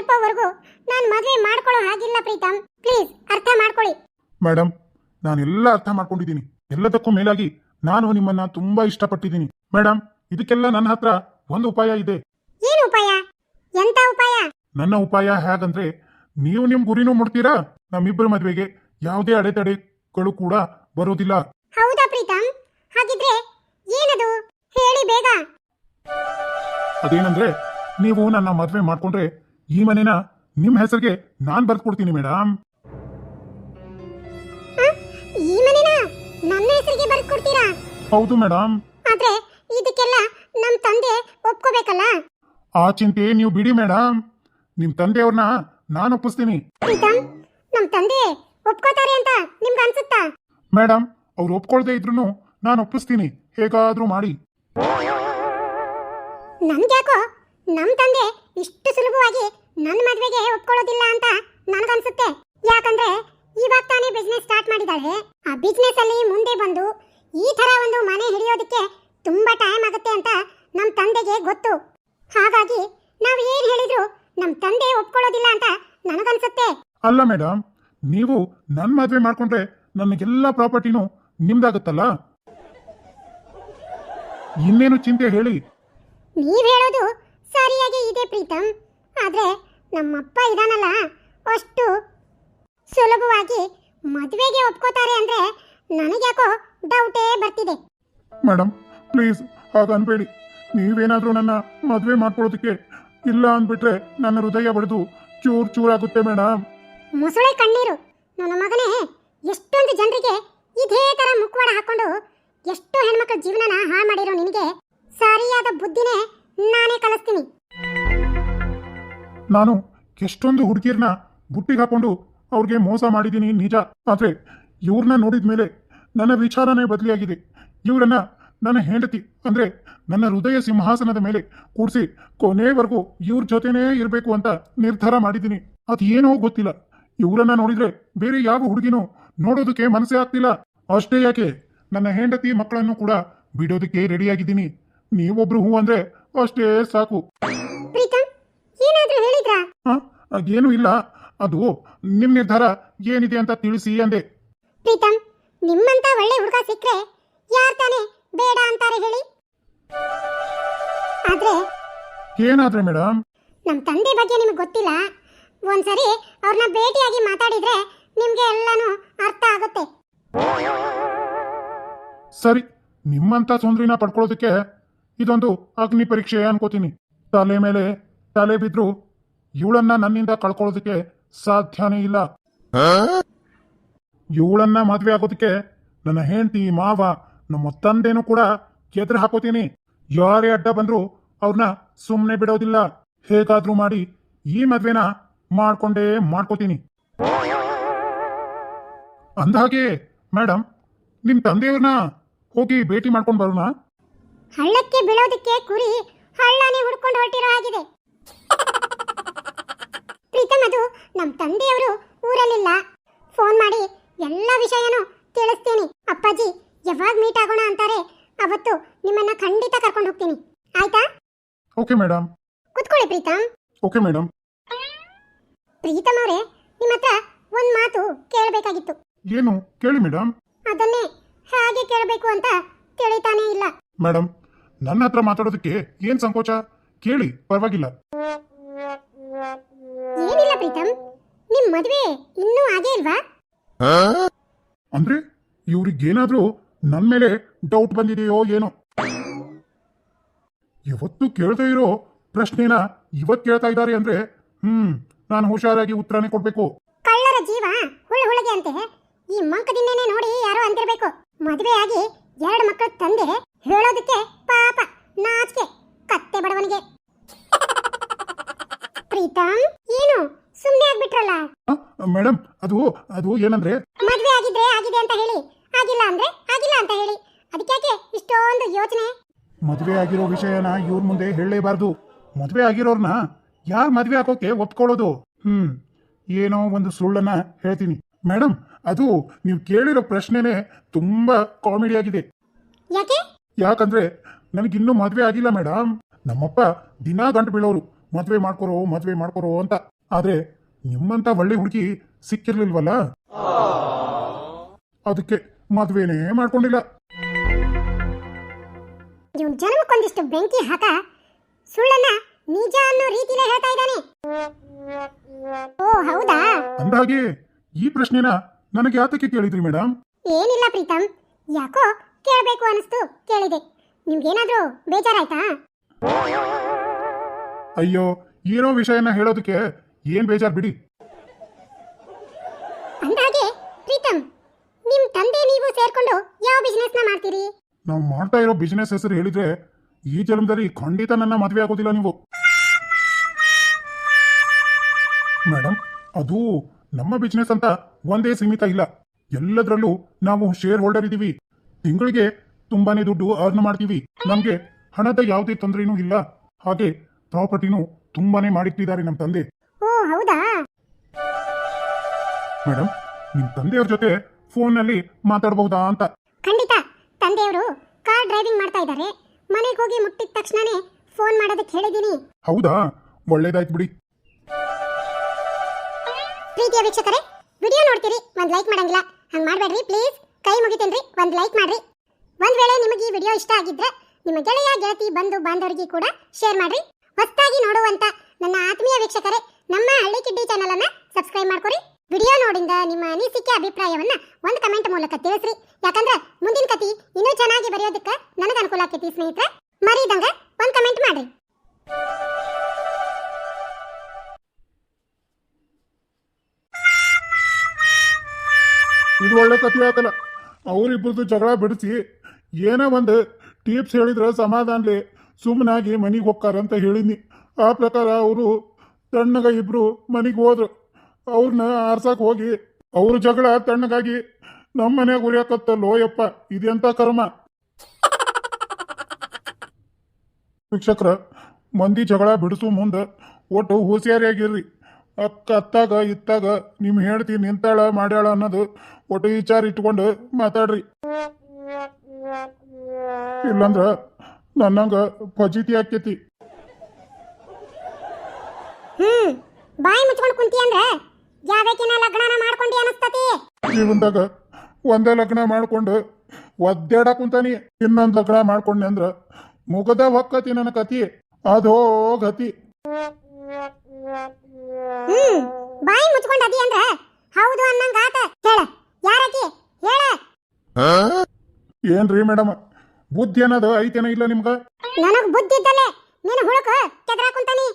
ತಲುಪೋವರೆಗೂ ನಾನು ಮದುವೆ ಮಾಡ್ಕೊಳ್ಳೋ ಹಾಗಿಲ್ಲ ಪ್ರೀತಮ್. ಪ್ಲೀಸ್ ಅರ್ಥ ಮಾಡ್ಕೊಳ್ಳಿ. ಮೇಡಮ್ ನಾನೆಲ್ಲ ಅರ್ಥ ಮಾಡ್ಕೊಂಡಿದ್ದೀನಿ. ಎಲ್ಲದಕ್ಕೂ ಮೇಲಾಗಿ ನಾನು ನಿಮ್ಮನ್ನ ತುಂಬಾ ಇಷ್ಟಪಟ್ಟಿದ್ದೀನಿ. ಮೇಡಮ್ ಇದಕ್ಕೆಲ್ಲ ನನ್ನ ಹತ್ರ ಒಂದು ಉಪಾಯ ಇದೆ. ಏನು ಉಪಾಯ? ಎಂತ ಉಪಾಯ? ನನ್ನ ಉಪಾಯ ಹೇಗಂದ್ರೆ ನೀವು ನಿಮ್ ಗುರಿನೂ ಮುಡ್ತೀರಾ ನಮ್ಮಿಬ್ಬರ ಮದ್ವೆಗೆ ಯಾವುದೇ ಅಡೆತಡೆಗಳು ಕೂಡ ಬರೋದಿಲ್ಲ ಹೌದಾ ಪ್ರೀತಮ್? ಹಾಗಿದ್ರೆ ಏನದು? ಹೇಳಿ ಬೇಗ. ಅದೇನಂದ್ರೆ ನೀವು ನನ್ನ ಮದ್ವೆ ಮಾಡ್ಕೊಂಡ್ರೆ ಈ ಮನೆನ ನಿಮ್ ಹೆಸರಿಗೆ ನಾನ್ ಬರ್ಕೊಡ್ತೀನಿ ಮೇಡಮ್ ಹ? ಈ ಮನೆನ ನನ್ನ ಹೆಸರಿಗೆ ಬರ್ಕೊಡ್ತೀರಾ ಹೌದು ಮೇಡಮ್ ಆದ್ರೆ ಇದಕ್ಕೆಲ್ಲ ನಮ್ ತಂದೆ ಒಪ್ಕೋಬೇಕಲ್ಲ? ಆ ಚಿಂತೆ ನೀವು ಬಿಡಿ ಮೇಡಮ್ ನಿಮ್ ತಂದೆಯವ್ರನ್ನ ನಾನು ಒಪ್ಪಿಸ್ತೀನಿ. ಪ್ರೀತಮ್ ನಮ್ ತಂದೆ ಒಪ್ಕೋತಾರೆ ಅಂತ ನಿಮ್ಗೆ ಅನ್ಸುತ್ತಾ? ಮೇಡಮ್ ಅವ್ರು ಒಪ್ಕೊಳ್ದೇ ಇದ್ರು ನಾನು ಒಪ್ಪಿಸ್ತೀನಿ. ಹೇಗಾದ್ರೂ ಮಾಡಿ. ನಮ್ಗ್ಯಾಕೋ ನಮ್ ತಂದೆ ಇಷ್ಟು ಸುಲಭವಾಗಿ ನನ್ನ ಮದುವೆಗೆ ಒಪ್ಕೊಳ್ಳೋದಿಲ್ಲ ಅಂತ ನನಗನ್ಸುತ್ತೆ. ಯಾಕಂದ್ರೆ ಇವಾಗ ತಾನೇ ಬಿಸ್ನೆಸ್ ಸ್ಟಾರ್ಟ್ ಮಾಡಿದಾಳೆ. ಆ ಬಿಸ್ನೆಸ್ ಅಲ್ಲಿ ಮುಂದೆ ಬಂದು ಈ ತರ ಒಂದು ಮನೆ ಹಿಡಿಯೋದಕ್ಕೆ ತುಂಬಾ ಟೈಮ್ ಆಗುತ್ತೆ ಅಂತ ನಮ್ ತಂದೆಗೆ ಗೊತ್ತು. ಹಾಗಾಗಿ ನಾವು ಏನ್ ಹೇಳಿದ್ರು ನಮ್ ತಂದೆ ಒಪ್ಕೊಳ್ಳೋದಿಲ್ಲ ಅಂತ ನನಗನ್ಸುತ್ತೆ. ಅಲ್ಲ ಮೇಡಮ್ ನೀವು ನನ್ನ ಮದುವೆ ಮಾಡ್ಕೊಂಡ್ರೆ ನನಗೆಲ್ಲ ಪ್ರಾಪರ್ಟಿನೂ ನಿಮ್ದಾಗುತ್ತಲ್ಲ? ಇನ್ನೇನು ಚಿಂತೆ ಹೇಳಿ. ನೀವ್ ಹೇಳೋದು ಸರಿಯಾಗಿ ಇದೆ ಪ್ರೀತಮ್ ಆದ್ರೆ ನಮ್ಮಪ್ಪ ಇದಾನಲ್ಲ ಅಷ್ಟು ಸುಲಭವಾಗಿ ಮದುವೆಗೆ ಒಪ್ಕೋತಾರೆ ಅಂದ್ರೆ ನನಗ್ಯಾಕೋ ಡೌಟೇ ಬರ್ತಿದೆ. ಮೇಡಮ್ ಪ್ಲೀಸ್ ಹಾಗನ್ಬೇಡಿ ನೀವೇನಾದ್ರೂ ನನ್ನ ಮದುವೆ ಮಾಡ್ಕೊಳ್ಳೋದಕ್ಕೆ ಇಲ್ಲ ಅಂದ್ಬಿಟ್ರೆ ನನ್ನ ಹೃದಯ ಬಡಿದು ಚೂರ್ ಆಗುತ್ತೆ ಮೇಡಮ್ ಮೊಸಳೆ ಕಣ್ಣೀರು. ನನ್ನ ಮಗನೇ ಎಷ್ಟೊಂದು ಜನರಿಗೆ ಇದೇ ತರ ಮುಖವಾಡ ಹಾಕೊಂಡು ಎಷ್ಟೋ ಹೆಣ್ಮಕ್ಳ ಜೀವನನ ಹಾಳು ಮಾಡಿರೋ ನಿನಗೆ ಸರಿಯಾದ ಬುದ್ಧಿನೇ ನಾನೇ ಕಲಿಸ್ತೀನಿ. ನಾನು ಎಷ್ಟೊಂದು ಹುಡುಗಿರನ್ನ ಬುಟ್ಟಿಗೆ ಹಾಕೊಂಡು ಅವ್ರಿಗೆ ಮೋಸ ಮಾಡಿದ್ದೀನಿ ನಿಜ. ಆದರೆ ಇವ್ರನ್ನ ನೋಡಿದ ಮೇಲೆ ನನ್ನ ವಿಚಾರನೇ ಬದಲಿಯಾಗಿದೆ. ಇವರನ್ನ ನನ್ನ ಹೆಂಡತಿ, ಅಂದ್ರೆ ನನ್ನ ಹೃದಯ ಸಿಂಹಾಸನದ ಮೇಲೆ ಕೂಡಿಸಿ ಕೊನೆವರೆಗೂ ಇವ್ರ ಜೊತೆನೇ ಇರಬೇಕು ಅಂತ ನಿರ್ಧಾರ ಮಾಡಿದ್ದೀನಿ ಅದು ಏನೋ ಗೊತ್ತಿಲ್ಲ. ಇವರನ್ನ ನೋಡಿದರೆ ಬೇರೆ ಯಾವ ಹುಡುಗಿನೂ ನೋಡೋದಕ್ಕೆ ಮನಸ್ಸೇ ಆಗ್ತಿಲ್ಲ. ಅಷ್ಟೇ ಯಾಕೆ? ನನ್ನ ಹೆಂಡತಿ ಮಕ್ಕಳನ್ನು ಕೂಡ ಬಿಡೋದಕ್ಕೆ ರೆಡಿಯಾಗಿದ್ದೀನಿ ನೀವೊಬ್ರು ಹೂ ಅಂದ್ರೆ ಅಷ್ಟೇ ಸಾಕು ಪ್ರೀತಮ್ ಏನಾದ್ರೂ ಹೇಳಿದ್ರಾ ಹ? ಏನು ಇಲ್ಲ. ಅದು ನಿಮ್ ನಿರ್ಧಾರ ಏನಿದೆ ಅಂತ ತಿಳಿಸಿ ಅಂದೆ. ಪ್ರೀತಮ್ ನಿಮ್ಮಂತ ಒಳ್ಳೆ ಹುಡುಗ ಸಿಕ್ಕರೆ ಯಾರ್ ತಾನೇ ಬೇಡ ಅಂತಾರೆ ಹೇಳಿ? ಆದ್ರೆ ಏನಾದ್ರೆ ಮೇಡಮ್ ನಮ್ಮ ತಂದೆ ಬಗ್ಗೆ ನಿಮಗೆ ಗೊತ್ತಿಲ್ಲ. ಒಂದ್ಸರಿ ಅವ್ರನ್ನ ಭೇಟಿಯಾಗಿ ಮಾತಾಡಿದ್ರೆ ನಿಮ್ಗೆ ಎಲ್ಲಾನು ಅರ್ಥ ಆಗುತ್ತೆ. ಸರಿ ನಿಮ್ಮಂತ ತೊಂದ್ರಿನ ಪಡ್ಕೊಳ್ಳೋದಕ್ಕೆ ಇದೊಂದು ಅಗ್ನಿ ಪರೀಕ್ಷೆ ಅನ್ಕೋತೀನಿ. ತಲೆ ಮೇಲೆ ತಲೆ ಬಿದ್ರು ಇವಳನ್ನ ನನ್ನಿಂದ ಕಳ್ಕೊಳ್ಳೋದಕ್ಕೆ ಸಾಧ್ಯನೇ ಇಲ್ಲ. ಇವಳನ್ನ ಮದುವೆ ಆಗೋದಕ್ಕೆ ನನ್ನ ಹೆಂಡತಿ ಮಾವ ನಮ್ಮ ತಂದೆನೂ ಕೂಡ ಕೆದ್ರೆ ಹಾಕೋತೀನಿ. ಯಾರೇ ಅಡ್ಡ ಬಂದ್ರು ಅವ್ರನ್ನ ಸುಮ್ಮನೆ ಬಿಡೋದಿಲ್ಲ. ಹೇಗಾದ್ರೂ ಮಾಡಿ ಈ ಮದ್ವೆನ ಮಾಡ್ಕೊಂಡೇ ಮಾಡ್ಕೋತೀನಿ. ಅಂದಹಾಗೆ ಮೇಡಮ್ ನಿಮ್ ತಂದೆಯವ್ರನ್ನ ಹೋಗಿ ಭೇಟಿ ಮಾಡ್ಕೊಂಡು ಬರೋಣ. ಹಳ್ಳಕ್ಕೆ ಬೀಳೋದಕ್ಕೆ ಕುರಿ ಹಳ್ಳನೇ ಹುಡ್ಕೊಂಡು ಹೊರಟಿರೋ ಆಗಿದೆ ಪ್ರೀತಮ್ ಅದು ನಮ್ಮ ತಂದೆಯವರು ಊರಲ್ಲಿಲ್ಲ. ಫೋನ್ ಮಾಡಿ ಎಲ್ಲ ವಿಷಯನೂ ತಿಳಿಸ್ತೀನಿ. ಅಪ್ಪಾಜಿ ಯಾವಾಗ ಮೀಟ್ ಆಗೋಣ ಅಂತಾರೆ ಅವತ್ತು ನಿಮ್ಮನ್ನ ಖಂಡಿತ ಕರ್ಕೊಂಡು ಹೋಗ್ತೀನಿ. ಆಯ್ತಾ? Okay madam. ಕುತ್ಕೊಳ್ಳಿ ಪ್ರೀತಮ್ ಓಕೆ ಮೇಡಮ್. ಪ್ರೀತಮ್ ಅವರೇ ನಿಮ್ಮ ಹತ್ರ ಒಂದ್ ಮಾತು ಕೇಳಬೇಕಾಗಿತ್ತು. ಏನು? ಕೇಳಿ ಮೇಡಮ್. ಅದನ್ನೇ ಹೇಗೆ ಕೇಳಬೇಕು ಅಂತ ತಿಳಿತಾನೇ ಇಲ್ಲ. ಮೇಡಮ್ ನನ್ನ ಹತ್ರ ಮಾತಾಡೋದಕ್ಕೆ ಏನ್ ಸಂಕೋಚ? ಕೇಳಿ ಪರವಾಗಿಲ್ಲ. ಏನಿಲ್ಲ ಪ್ರೀತಮ್ ನಿಮ್ ಮದ್ವೆ ಇನ್ನೂ ಆಗೇ ಇಲ್ವಾ? ಅಂದ್ರೆ ಇವ್ರಿಗೇನಾದ್ರೂ ನನ್ ಮೇಲೆ ಡೌಟ್ ಬಂದಿದೆಯೋ ಏನೋ? ಇವತ್ತು ಕೇಳ್ತಾ ಇರೋ ಪ್ರಶ್ನೆನ ಇವತ್ ಕೇಳ್ತಾ ಇದ್ದಾರೆ ಅಂದ್ರೆ ಹ್ಮ್ ನಾನು ಹುಷಾರಾಗಿ ಉತ್ತರನೇ ಕೊಡ್ಬೇಕು. ಕಳ್ಳರ ಜೀವ ಹುಳ ಹುಳಗೆ ಅಂತೆ. ಈ ಮಂಕದಿಂದೇನೆ ನೋಡಿ ಯಾರೋ ಅಂತಿರ್ಬೇಕು. ಮದುವೆ ಆಗಿ ಎರಡು ಮಕ್ಕಳ ತಂದೆ ಹೇಳೋದಕ್ಕೆ ಪಾಪ ನಾಚಿಕೆ ಕತ್ತೆ ಬಡವನಿಗೆ ಪ್ರೀತಮ್ ಏನು ಸುಮ್ಮನೆ ಆಗ್ಬಿಟ್ರಲ್ಲ ಮೇಡಮ್ ಅದು ಅದು ಏನಂದ್ರೆ? ಮದುವೆ ಆಗಿದ್ರೆ ಆಗಿದೆ ಅಂತ ಹೇಳಿ. ಆಗಿಲ್ಲ ಅಂದ್ರೆ ಆಗಿಲ್ಲ ಅಂತ ಹೇಳಿ. ಅದಕ್ಕೆ ಇಷ್ಟೊಂದು ಯೋಚನೆ? ಮದುವೆ ಆಗಿರೋ ವಿಷಯನ ಇವ್ರ ಮುಂದೆ ಹೇಳಲೇಬಾರ್ದು. ಮದುವೆ ಆಗಿರೋರ್ನ ಯಾರ್ ಮದುವೆ ಹಾಕೋಕೆ ಒಪ್ಕೊಳ್ಳೋದು? ಹ್ಮ್ ಏನೋ ಒಂದು ಸುಳ್ಳನ್ನ ಹೇಳ್ತೀನಿ. ಮೇಡಮ್ ಅದು ನೀವು ಕೇಳಿರೋ ಪ್ರಶ್ನೆನೇ ತುಂಬಾ ಕಾಮಿಡಿ ಆಗಿದೆ. ಯಾಕೆ? ಯಾಕಂದ್ರೆ ನನಗಿನ್ನೂ ಮದುವೆ ಆಗಿಲ್ಲ ಮೇಡಮ್ ನಮ್ಮಪ್ಪ ದಿನಾ ಗಂಟು ಬೀಳೋರು. ಮದುವೆ ಮಾಡ್ಕೊರೋ ಮದುವೆ ಮಾಡ್ಕೊರೋ ಅಂತ. ಆದ್ರೆ ನಿಮ್ಮಂತ ಒಳ್ಳೆ ಹುಡುಗಿ ಸಿಕ್ಕಿರ್ಲಿಲ್ವಲ್ಲ? ಅದಕ್ಕೆ ಮದ್ವೆನೇ ಮಾಡ್ಕೊಂಡಿಲ್ಲ. ಇವ್ನ ಜನ್ಮಕ್ಕೊಂದಿಷ್ಟು ಬೆಂಕಿ ಹಾಕ ಸುಳ್ಳನ್ನ ನಿಜ ಅನ್ನೋ ರೀತಿಲೇ ಹೇಳ್ತಾ ಇದ್ದಾನೆ. ಓ ಹೌದಾ? ಅಂದಾಗೆ ಈ ಪ್ರಶ್ನೆನ ನನಗೆ ಯಾತಕ್ಕೆ ಕೇಳಿದ್ರಿ ಮೇಡಮ್ ಏನಿಲ್ಲ ಪ್ರೀತಮ್ ಯಾಕೋ ಕೇಳಬೇಕು ಅನಿಸ್ತು ಕೇಳಿದೆ. ನಿಮ್ಗೇನಾದ್ರೂ ಬೇಜಾರಾಯ್ತಾ? ಅಯ್ಯೋ ಏನೋ ವಿಷಯನ ಹೇಳೋದಕ್ಕೆ ಏನ್ ಬೇಜಾರ್ ಬಿಡಿ. ಅಂದಾಗೆ ಪ್ರೀತಮ್ ನಿಮ್ ತಂದೆ ನೀವು ಸೇರ್ಕೊಂಡು ಯಾವ ಬಿಸ್ನೆಸ್ನ ಮಾಡ್ತೀರಿ? ನಾವು ಮಾಡ್ತಾ ಇರೋ ಬಿಸ್ನೆಸ್ ಹೆಸರು ಹೇಳಿದ್ರೆ ಈ ಜನ್ಮದಲ್ಲಿ ಖಂಡಿತ ನನ್ನ ಮದುವೆ ಆಗೋದಿಲ್ಲ ನೀವು. ಮೇಡಮ್ ಅದು ನಮ್ಮ ಬಿಸ್ನೆಸ್ ಅಂತ ಒಂದೇ ಸೀಮಿತ ಇಲ್ಲ. ಎಲ್ಲದರಲ್ಲೂ ನಾವು ಶೇರ್ ಹೋಲ್ಡರ್ ಇದ್ದೀವಿ ತಿಂಗಳಿಗೆ ತುಂಬಾನೇ ದುಡ್ಡು ಅರ್ನ್ ಮಾಡ್ತೀವಿ. ನಮ್ಗೆ ಹಣದ ಯಾವುದೇ ತೊಂದರೆನೂ ಇಲ್ಲ. ಹಾಗೆ ಪ್ರಾಪರ್ಟಿನೂ ತುಂಬಾನೇ ಮಾಡಿಟ್ಟಿದ್ದಾರೆ ನಮ್ಮ ತಂದೆ. ಹೌದಾ? ಮೇಡಮ್ ನಿಮ್ ತಂದೆಯವ್ರ ಜೊತೆ ಫೋನ್ನಲ್ಲಿ ಮಾತಾಡಬಹುದಾ ಅಂತ. ಖಂಡಿತ. ತಂದೆಯವರು ಕಾರ್ ಡ್ರೈವಿಂಗ್ ಮಾಡ್ತಾ ಇದ್ದಾರೆ. ಮನೆಗೆ ಹೋಗಿ ಮುಟ್ಟಿದ ತಕ್ಷಣನೇ ಫೋನ್ ಮಾಡೋದಕ್ಕೆ ಹೇಳಿದ್ದೀನಿ. ಹೌದಾ? ಒಳ್ಳೇದಾಯ್ತು ಬಿಡಿ. ಪ್ರೀತಿಯ ವೀಕ್ಷಕರೇ ವಿಡಿಯೋ ನೋಡ್ತೀರಿ ಒಂದು ಲೈಕ್ ಮಾಡಂಗಿಲ್ಲ. ಹಂಗೆ ಮಾಡಬೇಡ್ರಿ ಪ್ಲೀಸ್. ಕೈ ಮುಗಿತೇನ್ರಿ ಒಂದು ಲೈಕ್ ಮಾಡ್ರಿ. ಒಂದು ವೇಳೆ ನಿಮಗೆ ಈ ವಿಡಿಯೋ ಇಷ್ಟ ಆಗಿದ್ರೆ ನಿಮ್ಮ ಗೆಳೆಯ ಗೆಳತಿ ಬಂಧು ಬಾಂಧವರಿಗೆ ಕೂಡ ಶೇರ್ ಮಾಡ್ರಿ. ಹೊತ್ತಾಗಿ ನೋಡುವಂತ ನನ್ನ ಆತ್ಮೀಯ ವೀಕ್ಷಕರೇ ನಮ್ಮ ಹಳ್ಳಿ ಕಿಡ್ಡಿ ಚಾನೆಲ್ ಅನ್ನ ಸಬ್ಸ್ಕ್ರೈಬ್ ಮಾಡ್ಕೊರಿ. ವಿಡಿಯೋ ನೋಡಿಂದ ನಿಮ್ಮ ಅನಿಸಿಕೆ, ಅಭಿಪ್ರಾಯವನ್ನ ಒಂದು ಕಮೆಂಟ್ ಮೂಲಕ ತಿಳಿಸ್ರಿ. ಯಾಕಂದ್ರೆ ಮುಂದಿನ ಕತಿ ಇನ್ನೂ ಚೆನ್ನಾಗಿ ಬರೆಯೋದಕ್ಕೆ ನನಗೆ ಅನುಕೂಲ ಆಕೈತಿ ಸ್ನೇಹಿತರೆ. ಮರೀದಂಗ ಒಂದು ಕಮೆಂಟ್ ಮಾಡ್ರಿ. ಇದು ಒಳ್ಳೆ ಕಥೆ ಆತಲ್ಲ ಅವರಿಬ್ಬರದು ಜಗಳ ಬಿಡಿಸಿ ಏನೋ ಒಂದು ಟಿಪ್ಸ್ ಹೇಳಿದ್ರೆ ಸಮಾಧಾನಲಿ ಸುಮ್ಮನಾಗಿ ಮನೆಗೆ ಹೋಗ್ತಾರಂತ ಹೇಳಿದ್ನಿ. ಆ ಪ್ರಕಾರ ಅವರು ತಣ್ಣಗ ಇಬ್ರು ಮನೆಗೆ ಹೋದ್ರು. ಅವ್ರನ್ನ ಆರ್ಸಕ್ ಹೋಗಿ, ಅವ್ರ ಜಗಳ ತಣ್ಣಗಾಗಿ ನಮ್ಮ ಮನೆಗೆ ಉರಿಯಾಕತ್ತಲ್ಲೋ ಯಪ್ಪ ಇದೆಂತ ಕರ್ಮ. ಶಿಕ್ಷಕರ, ಮಂದಿ ಜಗಳ ಬಿಡಿಸು ಮುಂದೆ ಒಟ್ಟು ಹುಷಿಯಾರಿಯಾಗಿರ್ರಿ ಅಕ್ಕ ಅತ್ತಾಗ ಇತ್ತಾಗ ನಿಮ್ಮ ಹೇಳ್ತಿ ನಿಂತಾಳ ಮಾಡ್ಯಾಳ ಅನ್ನೋದು ಒಟ್ಟು ವಿಚಾರ ಇಟ್ಕೊಂಡು ಮಾತಾಡ್ರಿ. ಇಲ್ಲಂದ್ರ ನನ್ನಂಗ ಫಜೀತಿ ಆಕ್ಕೇತಿ ಹ್ಮ್. ಬಾಯಿ ಮುಚ್ಕೊಂಡು ಕುಂತಿ ಅಂದ್ರೆ ಯಾವ್ಯಾಕಿನ ಲಗ್ನನ ಮಾಡ್ಕೊಂಡಿ ಅನಸ್ತತಿ? ಜೀವನದಾಗ ಒಂದೇ ಲಗ್ನ ಮಾಡ್ಕೊಂಡು ಒದ್ದಾಡ ಕುಂತಾನಿ ಇನ್ನೊಂದ್ ಲಗ್ನ ಮಾಡ್ಕೊಂಡೆ ಅಂದ್ರ ಮುಗದ ಹೊಕ್ಕತಿ ನನ್ನ ಕತಿ ಅದೋ ಗತಿ ಹ್ಮ್. ಬಾಯಿ ಮುಚ್ಕೊಂಡು ಅದಿ ಅಂದ್ರ ಹೌದು ಅನ್ನಂಗ ಆತ. ಹೇಳ. ಯಾರಕಿ? ಹೇಳ. ಏನ್ರಿ ಮೇಡಮ್ ಬುದ್ಧಿ ಅನ್ನೋದು ಐತೇನ ಇಲ್ಲ ನಿಮ್ಗ? ನನಗ್ ಬುದ್ಧಿ ಇದ್ದಲೆ ನೀನು ಹುಡುಕ ಕೆದರಾ ಕುಂತಾನಿ.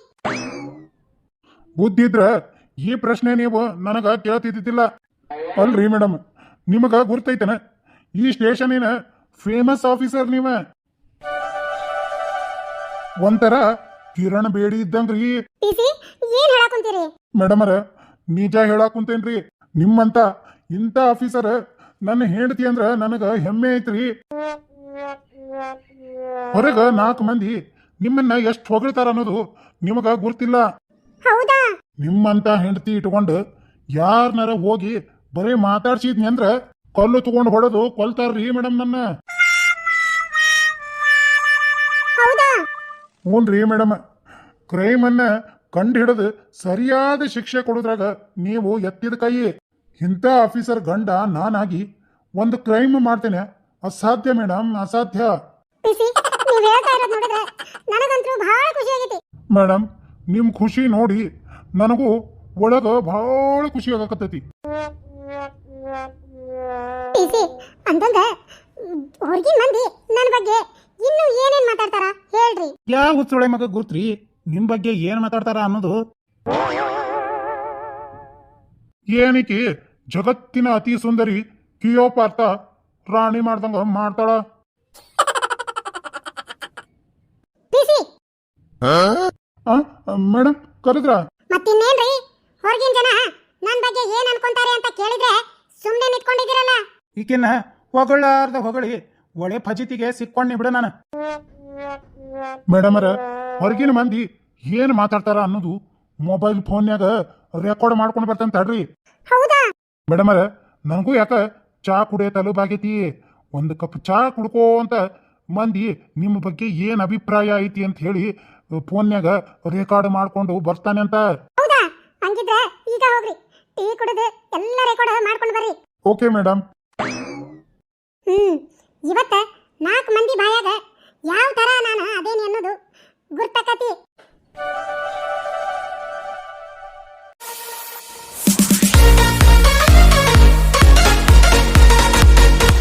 ಬುದ್ಧಿ ಇದ್ರ ಈ ಪ್ರಶ್ನೆ ನೀವು ನನಗ ಕೇಳ್ತಿದ್ದಿಲ್ಲ ಅಲ್ರಿ ಮೇಡಮ್ ನಿಮಗ ಗುರ್ತೈತನ? ಈ ಸ್ಟೇಷನಿನ ಫೇಮಸ್ ಆಫೀಸರ್ ನೀವ? ಒಂಥರ ಕಿರಣ್ ಬೇಡಿ ಇದ್ದಂಗ್ರಿ. ಮೇಡಮರ ನಿಜ ಹೇಳಾಕುಂತೇನ್ರಿ ನಿಮ್ಮಂತ ಇಂಥ ಆಫೀಸರ್ ನನ್ನ ಹೆಂಡತಿ ಅಂದ್ರ ನನಗ ಹೆಮ್ಮೆ ಐತ್ರಿ. ಹೊರಗ ನಾಲ್ಕು ಮಂದಿ ನಿಮ್ಮನ್ನ ಎಷ್ಟು ಹೊಗಳ್ತಾರ ಅನ್ನೋದು ನಿಮಗ ಗುರ್ತಿಲ್ಲ. ಹೌದಾ? ನಿಮ್ಮಂತ ಹೆಂಡತಿ ಇಟ್ಕೊಂಡು ಯಾರನಾರ ಹೋಗಿ ಬರೀ ಮಾತಾಡ್ಸಿದ್ನಿ ಅಂದ್ರ ಕಲ್ಲು ತಗೊಂಡು ಹೊಡೆದು ಕೊಲ್ತಾರ್ರಿ ಮೇಡಮ್ ನನ್ನ. ಹ್ಞೂನ್ರಿ ಮೇಡಮ್. ಕ್ರೈಮ್ ಅನ್ನ ಕಂಡು ಹಿಡಿದು ಸರಿಯಾದ ಶಿಕ್ಷೆ ಕೊಡೋದ್ರಾಗ ನೀವು ಎತ್ತಿದ ಕೈ. ಇಂಥ ಆಫೀಸರ್ ಗಂಡ ನಾನಾಗಿ ಒಂದು ಕ್ರೈಮ್ ಮಾಡ್ತೇನೆ. ಅಸಾಧ್ಯ ಮೇಡಮ್ ಅಸಾಧ್ಯ. ಮೇಡಮ್ ನಿಮ್ಮ ಖುಷಿ ನೋಡಿ ನನಗೂ ಒಳಗ ಭಾಳ ಖುಷಿ ಆಗಕತ್ತೈತಿ. ಅಂತಂದ ಹೊರಗಿನ ಮಂದಿ ನನ್ನ ಬಗ್ಗೆ ಇನ್ನು ಏನೇನ್ ಮಾತಾಡ್ತಾರ ಹೇಳ್ರಿ. ಯಾವ ಹುಚ್ಚುಳೆ ಮಗ ಗುರ್ತ್ರಿ ನಿಮ್ ಬಗ್ಗೆ ಏನ್ ಮಾತಾಡ್ತಾರ ಅನ್ನೋದು? ಏನಕ್ಕೆ ಜಗತ್ತಿನ ಅತಿ ಸುಂದರಿ ಕಿಯೋಪಾರ್ಥ ರಾಣಿ ಮಾಡ್ದಂಗ ಮಾಡ್ತಾಳ? ಮೇಡಮ್ ಕರೆದ್ರ? ಮತ್ತಿನ್ನೇನ್ರಿ? ಹೊರಗಿನ ಜನ ನನ್ ಬಗ್ಗೆ ಏನ್ ಅನ್ಕೊಂತಾರೆ ಅಂತ ಕೇಳಿದ್ರೆ ಸುಮ್ನೆ ನಿಂತ್ಕೊಂಡಿದ್ದೀರಲ್ಲ. ಈಕಿನ್ನ ಹೊಗಳಾರ್ದ ಹೊಗಳಿ ಒಳ್ಳೆ ಫಜಿತಿಗೆ ಸಿಕ್ಕೊಂಡಿ ಬಿಡ ನಾನು. ಮೇಡಮರ ಹೊರಗಿನ ಮಂದಿ ಏನ್ ಮಾತಾಡ್ತಾರ ಅನ್ನೋದು ಮೊಬೈಲ್ ಫೋನ್ಯಾಗ ರೆಕಾರ್ಡ್ ಮಾಡ್ಕೊಂಡು ಬರ್ತಂತ ತಡ್ರಿ. ಹೌದಾ? ಮೇಡಮರ ನನಗೂ ಯಾಕ ಚಾ ಕುಡಿಯೋ ತಲುಬಾಗೈತಿ ಒಂದು ಕಪ್ ಚಾ ಕುಡ್ಕೋ ಅಂತ ಮಂದಿ ನಿಮ್ಮ ಬಗ್ಗೆ ಏನ್ ಅಭಿಪ್ರಾಯ ಐತಿ ಅಂತ ಹೇಳಿ ಫೋನ್ಯಾಗ ರೆಕಾರ್ಡ್ ಮಾಡ್ಕೊಂಡು ಬರ್ತಾನೆ ಅಂತ ಹೌದಾ? ಹಂಗಿದ್ರೆ ಈಗ ಹೋಗ್ರಿ. ಟೀ ಕುಡಿದು ಎಲ್ಲ ರೆಕಾರ್ಡ್ ಮಾಡ್ಕೊಂಡು ಬರ್ರಿ. Okay madam hmm. ಇವತ್ತ ನಾಲ್ಕು ಮಂದಿ ಬಾಯಾಗ ಯಾವ ತರ ನಾನು ಅದೇನಿ ಅನ್ನೋದು ಗುರ್ತಕತಿ.